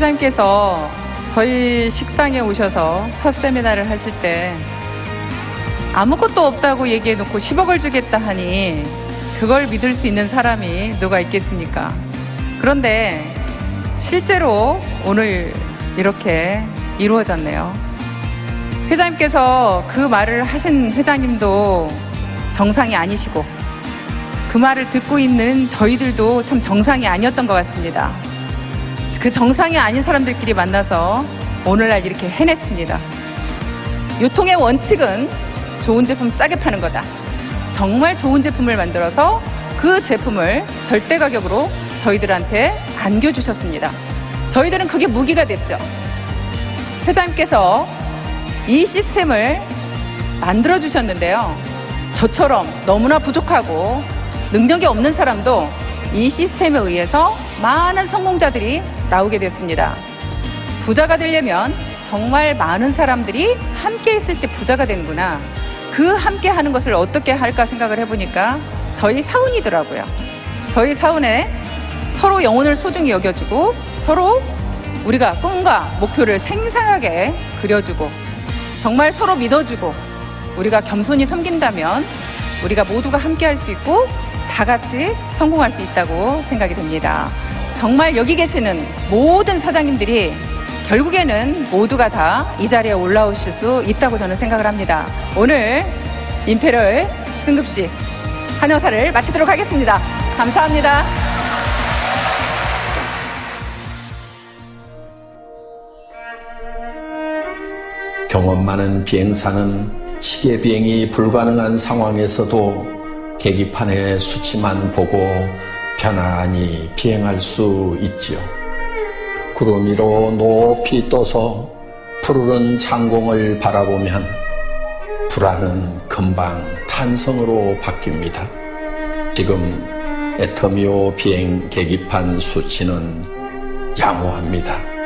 회장님께서 저희 식당에 오셔서 첫 세미나를 하실 때 아무것도 없다고 얘기해 놓고 10억을 주겠다 하니 그걸 믿을 수 있는 사람이 누가 있겠습니까? 그런데 실제로 오늘 이렇게 이루어졌네요. 회장님께서 그 말을 하신 회장님도 정상이 아니시고 그 말을 듣고 있는 저희들도 참 정상이 아니었던 것 같습니다. 그 정상이 아닌 사람들끼리 만나서 오늘날 이렇게 해냈습니다. 유통의 원칙은 좋은 제품 싸게 파는 거다. 정말 좋은 제품을 만들어서 그 제품을 절대 가격으로 저희들한테 안겨주셨습니다. 저희들은 그게 무기가 됐죠. 회장님께서 이 시스템을 만들어 주셨는데요. 저처럼 너무나 부족하고 능력이 없는 사람도 이 시스템에 의해서 많은 성공자들이 나오게 됐습니다. 부자가 되려면 정말 많은 사람들이 함께 있을 때 부자가 되는구나. 그 함께 하는 것을 어떻게 할까 생각을 해보니까 저희 사운이더라고요. 저희 사운에 서로 영혼을 소중히 여겨주고 서로 우리가 꿈과 목표를 생생하게 그려주고 정말 서로 믿어주고 우리가 겸손히 섬긴다면 우리가 모두가 함께 할 수 있고 다 같이 성공할 수 있다고 생각이 됩니다. 정말 여기 계시는 모든 사장님들이 결국에는 모두가 다 이 자리에 올라오실 수 있다고 저는 생각을 합니다. 오늘 임페럴 승급식 한영사를 마치도록 하겠습니다. 감사합니다. 경험 많은 비행사는 시계 비행이 불가능한 상황에서도 계기판의 수치만 보고 편안히 비행할 수 있지요. 구름 위로 높이 떠서 푸르른 창공을 바라보면 불안은 금방 탄성으로 바뀝니다. 지금 에터미오 비행 계기판 수치는 양호합니다.